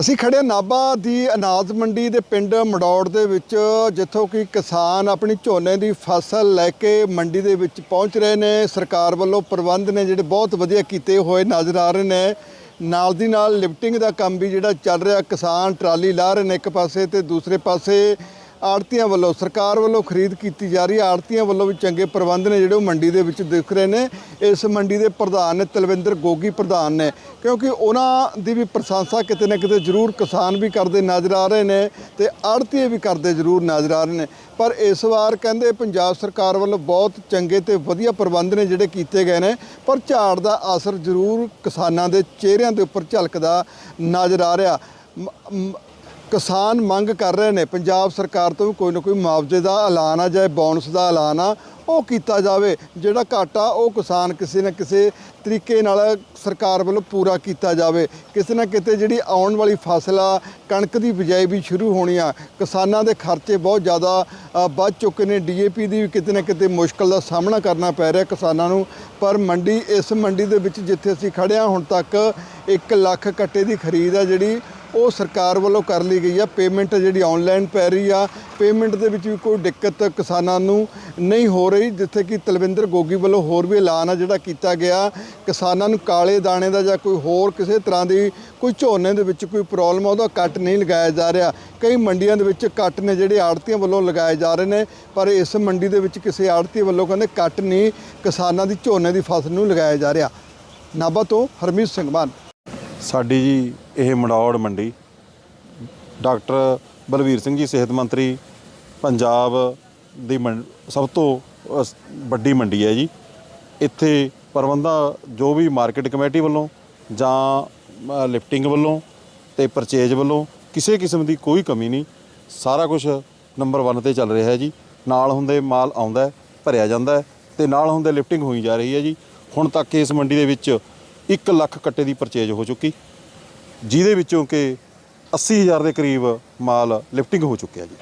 ਅਸੀਂ ਖੜੇ ਨਾਬਾ ਦੀ ਅਨਾਜ ਮੰਡੀ ਦੇ ਪਿੰਡ ਮੜੌੜ ਦੇ ਵਿੱਚ, ਜਿੱਥੋਂ ਕਿ ਕਿਸਾਨ ਆਪਣੀ ਝੋਨੇ ਦੀ ਫਸਲ ਲੈ ਕੇ ਮੰਡੀ ਦੇ ਵਿੱਚ ਪਹੁੰਚ ਰਹੇ ਨੇ। ਸਰਕਾਰ ਵੱਲੋਂ ਪ੍ਰਬੰਧ ਨੇ ਜਿਹੜੇ ਬਹੁਤ ਵਧੀਆ ਕੀਤੇ ਹੋਏ ਨਜ਼ਰ ਆ ਰਹੇ ਨੇ। ਨਾਲ ਦੀ ਨਾਲ ਲਿਫਟਿੰਗ ਦਾ ਕੰਮ ਵੀ ਜਿਹੜਾ ਚੱਲ ਰਿਹਾ, ਕਿਸਾਨ ਟਰਾਲੀ ਲਾ ਰਹੇ ਨੇ ਇੱਕ ਪਾਸੇ ਤੇ ਦੂਸਰੇ ਪਾਸੇ। ਆੜਤੀਆਂ ਵੱਲੋਂ, ਸਰਕਾਰ ਵੱਲੋਂ ਖਰੀਦ ਕੀਤੀ ਜਾ ਰਹੀ ਹੈ। ਆੜਤੀਆਂ ਵੱਲੋਂ ਵੀ ਚੰਗੇ ਪ੍ਰਬੰਧ ਨੇ ਜਿਹੜੇ ਉਹ ਮੰਡੀ ਦੇ ਵਿੱਚ ਦਿਖ ਰਹੇ ਨੇ। ਇਸ ਮੰਡੀ ਦੇ ਪ੍ਰਧਾਨ ਨੇ ਤਲਵਿੰਦਰ ਗੋਗੀ ਪ੍ਰਧਾਨ ਨੇ, ਕਿਉਂਕਿ ਉਹਨਾਂ ਦੀ ਵੀ ਪ੍ਰਸ਼ੰਸਾ ਕਿਤੇ ਨਾ ਕਿਤੇ ਜ਼ਰੂਰ ਕਿਸਾਨ ਵੀ ਕਰਦੇ ਨਜ਼ਰ ਆ ਰਹੇ ਨੇ ਤੇ ਆੜਤੀਏ ਵੀ ਕਰਦੇ ਜ਼ਰੂਰ ਨਜ਼ਰ ਆ ਰਹੇ ਨੇ। ਪਰ ਇਸ ਵਾਰ ਕਹਿੰਦੇ ਪੰਜਾਬ ਸਰਕਾਰ ਵੱਲੋਂ ਬਹੁਤ ਚੰਗੇ ਤੇ ਵਧੀਆ ਪ੍ਰਬੰਧ ਨੇ ਜਿਹੜੇ ਕੀਤੇ ਗਏ ਨੇ, ਪਰ ਝਾੜ ਦਾ ਅਸਰ ਜ਼ਰੂਰ ਕਿਸਾਨਾਂ ਦੇ ਚਿਹਰਿਆਂ ਦੇ ਉੱਪਰ ਝਲਕਦਾ ਨਜ਼ਰ ਆ ਰਿਹਾ। ਕਿਸਾਨ ਮੰਗ ਕਰ ਰਹੇ ਨੇ, ਪੰਜਾਬ ਸਰਕਾਰ ਤੋਂ ਵੀ ਕੋਈ ਨਾ ਕੋਈ ਮੁਆਵਜ਼ੇ ਦਾ ਐਲਾਨ ਆ ਜਾਏ ਬੋਨਸ ਦਾ ਐਲਾਨ ਆ, ਉਹ ਕੀਤਾ ਜਾਵੇ। ਜਿਹੜਾ ਘਾਟਾ, ਉਹ ਕਿਸਾਨ ਕਿਸੇ ਨਾ ਕਿਸੇ ਤਰੀਕੇ ਨਾਲ ਸਰਕਾਰ ਵੱਲੋਂ ਪੂਰਾ ਕੀਤਾ ਜਾਵੇ। ਕਿਸੇ ਨਾ ਕਿਤੇ ਜਿਹੜੀ ਆਉਣ ਵਾਲੀ ਫਸਲ ਆ, ਕਣਕ ਦੀ ਬਿਜਾਈ ਵੀ ਸ਼ੁਰੂ ਹੋਣੀ ਆ। ਕਿਸਾਨਾਂ ਦੇ ਖਰਚੇ ਬਹੁਤ ਜ਼ਿਆਦਾ ਵੱਧ ਚੁੱਕੇ ਨੇ। ਡੀਏਪੀ ਦੀ ਵੀ ਕਿਤੇ ਨਾ ਕਿਤੇ ਮੁਸ਼ਕਲ ਦਾ ਸਾਹਮਣਾ ਕਰਨਾ ਪੈ ਰਿਹਾ ਕਿਸਾਨਾਂ ਨੂੰ। ਪਰ ਮੰਡੀ, ਇਸ ਮੰਡੀ ਦੇ ਵਿੱਚ ਜਿੱਥੇ ਅਸੀਂ ਖੜੇ ਹਾਂ ਹੁਣ ਤੱਕ 1 ਲੱਖ ਕੱਟੇ ਦੀ ਖਰੀਦ ਆ ਜਿਹੜੀ ਉਹ ਸਰਕਾਰ ਵੱਲੋਂ ਕਰ ਲਈ ਗਈ ਆ। ਪੇਮੈਂਟ ਜਿਹੜੀ ਆਨਲਾਈਨ ਪੈ ਰਹੀ ਆ। ਪੇਮੈਂਟ ਦੇ ਵਿੱਚ ਵੀ ਕੋਈ ਦਿੱਕਤ ਕਿਸਾਨਾਂ ਨੂੰ ਨਹੀਂ ਹੋ ਰਹੀ, ਜਿੱਥੇ ਕਿ ਤਲਵਿੰਦਰ ਗੋਗੀ ਵੱਲੋਂ ਹੋਰ ਵੀ ਐਲਾਨ ਆ ਜਿਹੜਾ ਕੀਤਾ ਗਿਆ। ਕਿਸਾਨਾਂ ਨੂੰ ਕਾਲੇ ਦਾਣੇ ਦਾ ਜਾਂ ਕੋਈ ਹੋਰ ਕਿਸੇ ਤਰ੍ਹਾਂ ਦੀ ਕੋਈ ਝੋਨੇ ਦੇ ਵਿੱਚ ਕੋਈ ਪ੍ਰੋਬਲਮ ਆ, ਉਹਦਾ ਕੱਟ ਨਹੀਂ ਲਗਾਇਆ ਜਾ ਰਿਹਾ। ਕਈ ਮੰਡੀਆਂ ਦੇ ਵਿੱਚ ਕੱਟ ਨੇ, ਜਿਹੜੇ ਆੜਤੀਆਂ ਵੱਲੋਂ ਲਗਾਏ ਜਾ ਰਹੇ ਨੇ, ਪਰ ਇਸ ਮੰਡੀ ਦੇ ਵਿੱਚ ਕਿਸੇ ਆੜਤੀ ਵੱਲੋਂ ਕਹਿੰਦੇ ਕੱਟ ਨਹੀਂ ਕਿਸਾਨਾਂ ਦੀ ਝੋਨੇ ਦੀ ਫਸਲ ਨੂੰ ਲਗਾਇਆ ਜਾ ਰਿਹਾ। ਨਾਭਾ ਤੋਂ ਹਰਮੀਤ ਸਿੰਘ ਮਾਨ। ਸਾਡੀ ਜੀ ਇਹ ਮੜੌੜ ਮੰਡੀ। ਡਾਕਟਰ ਬਲਵੀਰ ਸਿੰਘ ਜੀ, ਸਿਹਤ ਮੰਤਰੀ, ਪੰਜਾਬ ਦੀ ਮੰ- ਸਭ ਤੋਂ ਵੱਡੀ ਮੰਡੀ ਹੈ ਜੀ। ਇੱਥੇ ਪ੍ਰਬੰਧਾਂ ਜੋ ਵੀ ਮਾਰਕੀਟ ਕਮੇਟੀ ਵੱਲੋਂ ਜਾਂ ਲਿਫਟਿੰਗ ਵੱਲੋਂ ਤੇ ਪਰਚੇਜ ਵੱਲੋਂ ਕਿਸੇ ਕਿਸਮ ਦੀ ਕੋਈ ਕਮੀ ਨਹੀਂ। ਸਾਰਾ ਕੁਝ ਨੰਬਰ 1 ਤੇ ਚੱਲ ਰਿਹਾ ਹੈ ਜੀ। ਨਾਲ ਹੁੰਦੇ ਮਾਲ ਆਉਂਦਾ ਭਰਿਆ ਜਾਂਦਾ ਹੈ ਤੇ ਨਾਲ ਹੁੰਦੇ ਲਿਫਟਿੰਗ ਹੋਈ ਜਾ ਰਹੀ ਹੈ ਜੀ। ਹੁਣ ਤੱਕ ਇਸ ਮੰਡੀ ਦੇ ਵਿੱਚ 1 ਲੱਖ ਕੱਟੇ ਦੀ ਪਰਚੇਜ ਹੋ ਚੁੱਕੀ, ਜਿਹਦੇ ਵਿੱਚੋਂ ਕਿ 80000 ਦੇ ਕਰੀਬ ਮਾਲ ਲਿਫਟਿੰਗ ਹੋ ਚੁੱਕਿਆ ਜੀ।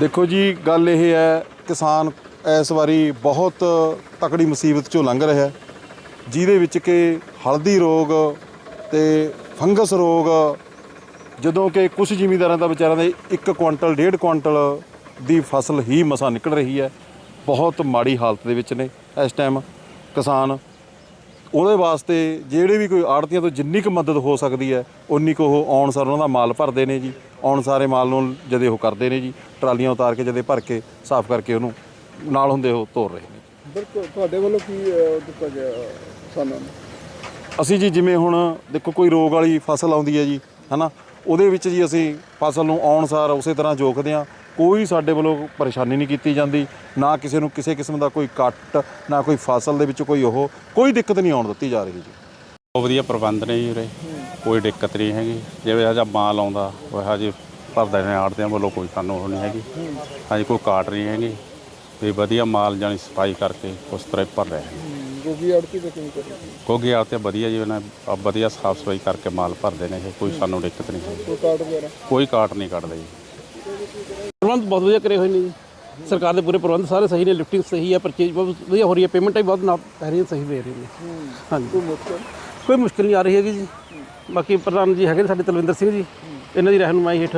ਦੇਖੋ ਜੀ, ਗੱਲ ਇਹ ਹੈ, ਕਿਸਾਨ ਇਸ ਵਾਰੀ ਬਹੁਤ ਤਕੜੀ ਮੁਸੀਬਤ ਚੋਂ ਲੰਘ ਰਿਹਾ ਹੈ, ਜਿਹਦੇ ਵਿੱਚ ਕਿ ਹਲਦੀ ਰੋਗ ਤੇ ਫੰਗਸ ਰੋਗ, ਜਦੋਂ ਕਿ ਕੁਝ ਜ਼ਿਮੀਂਦਾਰਾਂ ਦਾ ਵਿਚਾਰਾਂ ਦੇ 1 ਕੁਆਂਟਲ 1.5 ਕੁਆਂਟਲ ਦੀ ਫਸਲ ਹੀ ਮਸਾਂ ਨਿਕਲ ਰਹੀ ਹੈ, ਬਹੁਤ ਮਾੜੀ ਹਾਲਤ ਦੇ ਵਿੱਚ ਨੇ ਇਸ ਟਾਈਮ ਕਿਸਾਨ। ਉਹਦੇ ਵਾਸਤੇ ਜਿਹੜੇ ਵੀ ਕੋਈ ਆੜਤੀਆਂ ਤੋਂ ਜਿੰਨੀ ਕੁ ਮਦਦ ਹੋ ਸਕਦੀ ਹੈ ਉਨੀ ਕੁ ਉਹ ਆਉਣ ਸਾਰ ਉਹਨਾਂ ਦਾ ਮਾਲ ਭਰਦੇ ਨੇ ਜੀ। ਆਉਣ ਸਾਰੇ ਮਾਲ ਨੂੰ ਜਦੇ ਉਹ ਕਰਦੇ ਨੇ ਜੀ ਟਰਾਲੀਆਂ ਉਤਾਰ ਕੇ ਜਦੇ ਭਰ ਕੇ ਸਾਫ਼ ਕਰਕੇ ਉਹਨੂੰ ਨਾਲ ਹੁੰਦੇ ਉਹ ਤੋਰ ਰਹੇ ਨੇ। ਬਿਲਕੁਲ ਤੁਹਾਡੇ ਵੱਲੋਂ ਕੀ ਦਿੱਤਾ ਗਿਆ ਕਿਸਾਨਾਂ ਨੂੰ? ਅਸੀਂ ਜੀ ਜਿਵੇਂ ਹੁਣ ਦੇਖੋ ਕੋਈ ਰੋਗ ਵਾਲੀ ਫਸਲ ਆਉਂਦੀ ਹੈ ਜੀ ਹਨਾ? ਉਹਦੇ ਵਿੱਚ ਜੀ ਅਸੀਂ ਫਸਲ ਨੂੰ ਆਉਣ ਸਾਰ ਉਸੇ ਤਰ੍ਹਾਂ ਜੋਖਦੇ ਹਾਂ। ਕੋਈ ਸਾਡੇ ਵੱਲੋਂ ਪਰੇਸ਼ਾਨੀ ਨਹੀਂ ਕੀਤੀ ਜਾਂਦੀ ਨਾ ਕਿਸੇ ਨੂੰ ਕਿਸੇ ਕਿਸਮ ਦਾ ਕੋਈ ਕੱਟ ਨਾ ਕੋਈ ਫਸਲ ਦੇ ਵਿੱਚ ਕੋਈ ਉਹ ਕੋਈ ਦਿੱਕਤ ਨਹੀਂ ਆਉਣ ਦਿੱਤੀ ਜਾ ਰਹੀ ਜੀ। ਬਹੁਤ ਵਧੀਆ ਪ੍ਰਬੰਧ ਨੇ ਜੀ ਉਰੇ ਕੋਈ ਦਿੱਕਤ ਨਹੀਂ ਹੈਗੀ ਜਿਵੇਂ ਜਿਹਾ ਮਾਲ ਆਉਂਦਾ ਉਹ ਜਿਹੇ ਭਰਦੇ ਨੇ ਆੜਦਿਆਂ ਵੱਲੋਂ ਕੋਈ ਸਾਨੂੰ ਉਹ ਨਹੀਂ ਹੈਗੀ ਹਾਂਜੀ ਕੋਈ ਕਾਟ ਨਹੀਂ ਹੈਗੀ ਵੀ ਵਧੀਆ ਮਾਲ ਜਾਨੀ ਸਫ਼ਾਈ ਕਰਕੇ ਉਸ ਤਰ੍ਹਾਂ ਹੀ ਭਰ ਰਹੇ ਨੇ। ਗੋਗੀ ਆੜਤੀ ਦਾ ਕਿਵੇਂ ਕਰੀ ਕਿਉਂਕਿ ਆੜਤੇ ਵਧੀਆ ਜੀ ਉਹਨਾਂ ਆ ਵਧੀਆ ਸਾਫ਼ ਸਫ਼ਾਈ ਕਰਕੇ ਮਾਲ ਭਰਦੇ ਨੇ ਇਹ ਕੋਈ ਸਾਨੂੰ ਦਿੱਕਤ ਨਹੀਂ ਹੈਗੀ। ਕੋਈ ਵਗੈਰਾ? ਕੋਈ ਕਾਟ ਨਹੀਂ ਕੱਢਦੇ ਜੀ। ਬਹੁਤ ਵਧੀਆ ਕਰੇ ਹੋਏ ਨੇ ਜੀ। ਸਰਕਾਰ ਦੇ ਪੂਰੇ ਪ੍ਰਬੰਧ ਸਾਰੇ ਸਹੀ ਨੇ ਲਿਫਟਿੰਗ ਸਹੀ ਹੈ ਪਰਚੇਜ ਬਹੁਤ ਵਧੀਆ ਹੋ ਰਹੀ ਹੈ ਪੇਮੈਂਟਾਂ ਵੀ ਬਹੁਤ ਨਾ ਪੈ ਰਹੀਆਂ ਸਹੀ ਦੇ ਰਹੇ ਨੇ। ਹਾਂਜੀ। ਕੋਈ ਮੁਸ਼ਕਲ? ਨਹੀਂ ਆ ਰਹੀ ਹੈਗੀ ਜੀ। ਬਾਕੀ ਪ੍ਰਧਾਨ ਜੀ ਹੈਗੇ ਨੇ ਸਾਡੇ ਤਲਵਿੰਦਰ ਸਿੰਘ ਜੀ। ਇਹਨਾਂ ਦੀ ਰਹਿਨੁਮਾਈ ਹੇਠ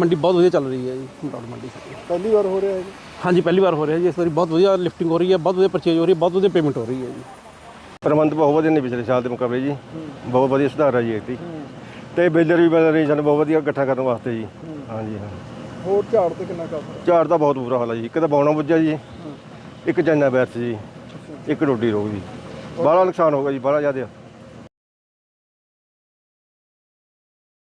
ਮੰਡੀ ਬਹੁਤ ਵਧੀਆ ਚੱਲ ਰਹੀ ਹੈ ਜੀ ਮਟੌੜ ਮੰਡੀ ਸਾਡੀ। ਪਹਿਲੀ ਵਾਰ ਹੋ ਰਿਹਾ ਹੈ ਜੀ? ਹਾਂਜੀ ਪਹਿਲੀ ਵਾਰ ਹੋ ਰਿਹਾ ਜੀ। ਇਸ ਵਾਰੀ ਬਹੁਤ ਵਧੀਆ ਲਿਫਟਿੰਗ ਹੋ ਰਹੀ ਹੈ ਬਹੁਤ ਵਧੀਆ ਪਰਚੇਜ ਹੋ ਰਹੀ ਹੈ ਬਹੁਤ ਵਧੀਆ ਪੇਮੈਂਟ ਹੋ ਰਹੀ ਹੈ ਜੀ। ਪ੍ਰਬੰਧ ਬਹੁਤ ਵਧੀਆ ਨੇ ਪਿਛਲੇ ਸਾਲ ਦੇ ਮੁਕਾਬਲੇ ਜੀ। ਬਹੁਤ ਵਧੀਆ ਸੁਧਾਰ ਹੈ ਜੀ ਇੱਥੇ ਤੇ ਬੇਲਰ ਵੀ ਬਦਲ ਰਹੀ ਸਾਨੂੰ ਬਹੁਤ ਵਧੀਆ ਇਕੱਠਾ ਕਰਨ ਵਾਸਤੇ ਜੀ। ਹਾਂਜੀ ਹਾਂ। ਹੋਰ ਝਾੜ ਤੇ ਕਿੰਨਾ ਕਾਫਰ ਝਾੜ ਦਾ ਬਹੁਤ ਬੁਰਾ ਹਾਲ ਹੈ ਜੀ। ਇੱਕ ਤਾਂ ਬੌਣਾ ਬੁੱਝਿਆ ਜੀ ਇੱਕ ਚਾਈਨਾ ਬੈਰਸ ਜੀ ਇੱਕ ਡੋਡੀ ਰੋਗ ਜੀ। ਬਾਹਲਾ ਨੁਕਸਾਨ ਹੋ ਗਿਆ ਜੀ ਬਾਹਲਾ ਜ਼ਿਆਦਾ।